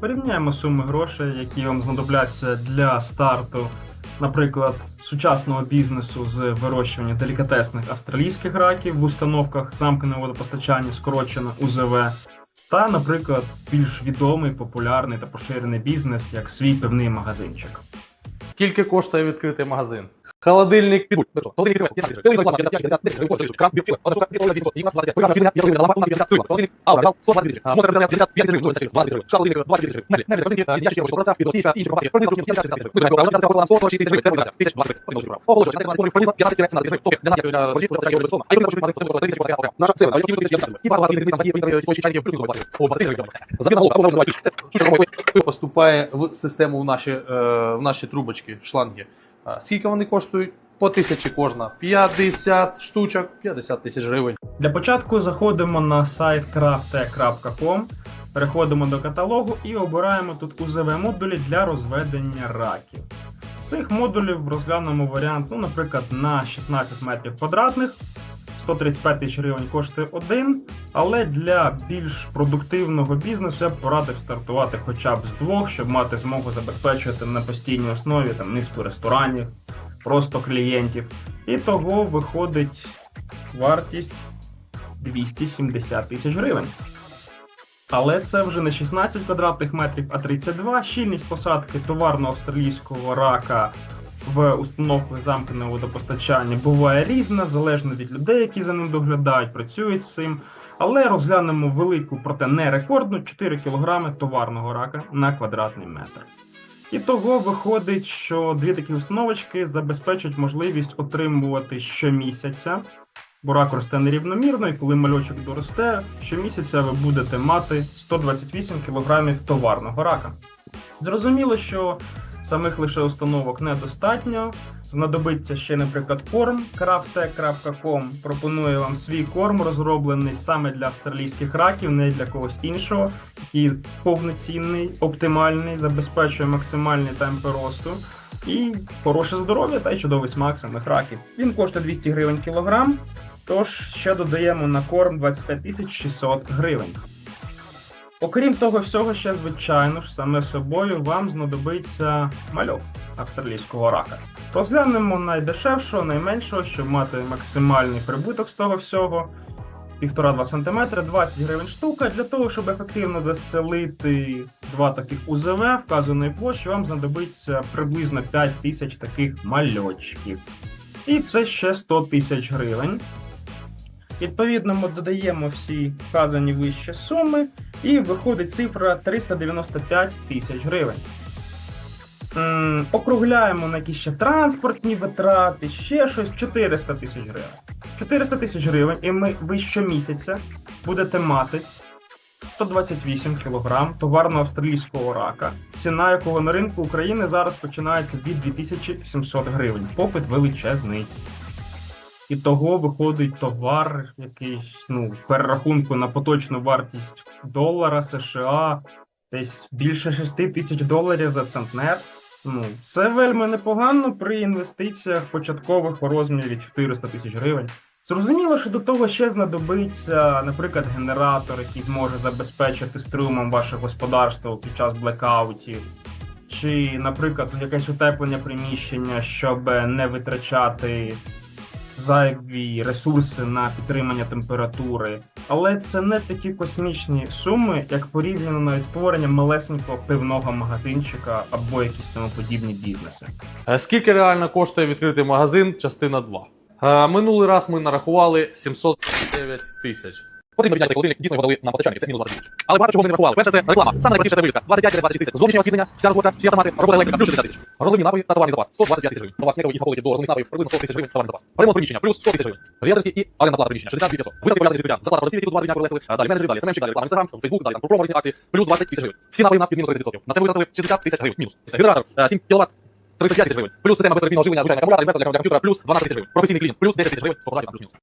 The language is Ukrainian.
Порівняємо суми грошей, які вам знадобляться для старту, наприклад, сучасного бізнесу з вирощування делікатесних австралійських раків в установках замкненого водопостачання, скорочено УЗВ, та, наприклад, більш відомий, популярний та поширений бізнес, як свій пивний магазинчик. Скільки коштує відкрити магазин? Холодильник під Холодильник відкриває 15 гривень. Телевізор, 25, 50, 10 гривень. Коштує кран, бік, одна штука, 10 гривень, 20 гривень, 25 гривень, я зробив, лампа, у нас 50 гривень. Холодильник, аура, зал, 120 тисяч. Мозок, 55 гривень, 20 гривень. Шкаф, холодильник, 20 тисяч гривень. Меблі, меблі, корзинки, зняття, продавця, підрозсічка, інші пропаски. Продавці, 50 тисяч гривень. Музика, правда, правда, 106 тисяч гривень. Термоізоляція, 1000, 20 гривень. Охолоджувач, на 15 гривень, 15 тисяч гривень. Для нас, як для боржів, вже безкоштовно. А якщо хочеш магазин, то 30 гривень. Наша сила, а якщо ви хочете, і багато різних там є, принтери, свої чайники, плюс 20 О, 20 гривень. Забіг на голову, або називають ключ. Це штучка, якою поступає в систему в наші, е, в наші трубочки, шланги. Скільки вони коштують? По тисячі кожна. 50 штучок, 50 тисяч гривень. Для початку заходимо на сайт crafte.com, переходимо до каталогу і обираємо тут УЗВ модулі для розведення раків. З цих модулів розглянемо варіант, ну, наприклад, на 16 метрів квадратних. 135 тисяч гривень коштує один, але для більш продуктивного бізнесу я б порадив стартувати хоча б з двох, щоб мати змогу забезпечувати на постійній основі там низку ресторанів, просто клієнтів. І того виходить вартість 270 тисяч гривень. Але це вже не 16 квадратних метрів, а 32. Щільність посадки товарного австралійського рака в установках замкненого водопостачання буває різна, залежно від людей, які за ним доглядають, працюють з цим. Але розглянемо велику, проте не рекордну 4 кг товарного рака на квадратний метр. І того виходить, що дві такі установочки забезпечать можливість отримувати щомісяця бо рак росте нерівномірно, і коли мальочок доросте, щомісяця ви будете мати 128 кг товарного рака. Зрозуміло, що самих лише установок недостатньо. Знадобиться ще, наприклад, корм. Crafte.com пропонує вам свій корм, розроблений саме для австралійських раків, не для когось іншого, який повноцінний, оптимальний, забезпечує максимальні темпи росту і хороше здоров'я та й чудовий смак самих раків. Він коштує 200 гривень кілограм, тож ще додаємо на корм 25 600 гривень. Окрім того всього, ще звичайно ж саме собою вам знадобиться мальок австралійського рака. Розглянемо найдешевшого, найменшого, щоб мати максимальний прибуток з того всього. 1,5-2 см, 20 гривень штука. Для того, щоб ефективно заселити два таких УЗВ вказаної площі, вам знадобиться приблизно 5 тисяч таких мальочків. І це ще 100 тисяч гривень. Відповідно, ми додаємо всі вказані вище суми, і виходить цифра 395 тисяч гривень. Округляємо на якісь ще транспортні витрати, ще щось 400 тисяч гривень. 400 тисяч гривень, і ми, ви щомісяця будете мати 128 кг товарного австралійського рака, ціна якого на ринку України зараз починається від 2700 гривень. Попит величезний. І того виходить товар, якийсь ну, перерахунку на поточну вартість долара США, десь більше 6 тисяч доларів за центнер. Ну, це вельми непогано при інвестиціях початкових у розмірі 400 тисяч гривень. Зрозуміло, що до того ще знадобиться, наприклад, генератор, який зможе забезпечити струмом ваше господарство під час блекаутів, чи, наприклад, якесь утеплення приміщення, щоб не витрачати зайві ресурси на підтримання температури. Але це не такі космічні суми, як порівняно навіть створення малесенького пивного магазинчика або якісь тому подібні бізнеси. Е, Скільки реально коштує відкрити магазин, частина 2. Е, Минулий раз ми нарахували 709 тисяч. Потрібно підняти цей холодильник, дійсно його дали нам постачальники, це мінус 20 тисяч. Але багато чого ми не рахували. Перше це реклама. Саме найпростіше це вивіска. 25-26 тисяч. Зовнішнє освітлення, вся розборка, всі автомати, робота електрика, плюс 60 тисяч. Розливні напої та товарний запас. 125 тисяч гривень. Товар снеговий і смаколиків до розливних напоїв приблизно 100 тисяч гривень товарний запас. Ремонт приміщення плюс 100 тисяч гривень. Ріаторські і оренда плата приміщення 62 500. Витрати пов'язані з відкриттям. Заплата продавців, які тут дня провели. Далі менеджерів, далі СММщик, далі реклама Інстаграм, Фейсбук, далі там промо акції. Плюс 20 тисяч гривень. Всі напої у нас під мінус 30%. На це витратили 60 тисяч гривень. Мінус. Генератор 7 кВт 35 тисяч гривень. Плюс система безперебійного живлення, звичайний акумулятор, інвертор для комп'ютера, плюс 12 тисяч гривень. Професійний клієнт, плюс 10 тисяч гривень, з покладів плюс-мінус.